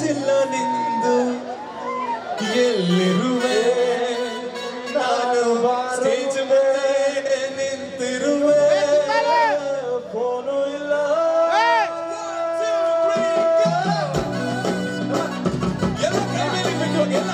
ಕಾಳಜಿಲ್ಲ ನಿಂದು ಎಲ್ಲಿರುವೆ? ನಾನು ಸ್ಟೇಜ್ ಮೇಲೆ ನಿಂತಿರುವೆ. ಫೋನು ಇಲ್ಲ. ಎಲ್ಲ ಫ್ಯಾಮಿಲಿ ಬಿಟ್ಟು ಎಲ್ಲ.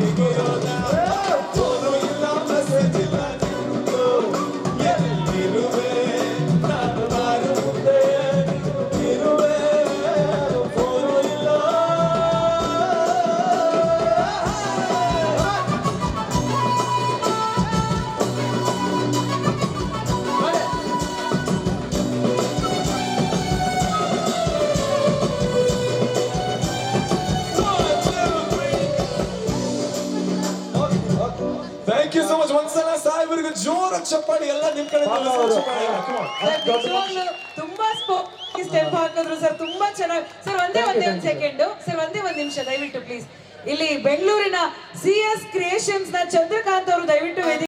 ಚಾರಿಗಿರೋದ phone thank you so much ಒಂದ್ಸಲ ಸಾಹೇಬರಿಗೆ ಜೋರ ಚಪ್ಪಾಳಿ ಎಲ್ಲ ನಿಮ್ ಕಡೆ ತುಂಬಾ ಸ್ಪೋಕ್ ಸ್ಟೆಪ್ ಹಾಕಿದ್ರು ಸರ್ ತುಂಬಾ ಚೆನ್ನಾಗಿ. ಸರ್ ಒಂದೇ ಒಂದೇ ಒಂದ್ ಸೆಕೆಂಡ್ ಸರ್ ಒಂದೇ ಒಂದ್ ನಿಮಿಷ ದಯವಿಟ್ಟು ಪ್ಲೀಸ್ ಇಲ್ಲಿ ಬೆಂಗಳೂರಿನ ಸಿ ಎಸ್ ಕ್ರಿಯೇಷನ್ಸ್ನ ಚಂದ್ರಕಾಂತ್ ಅವರು ದಯವಿಟ್ಟು ವೇದಿಕೆ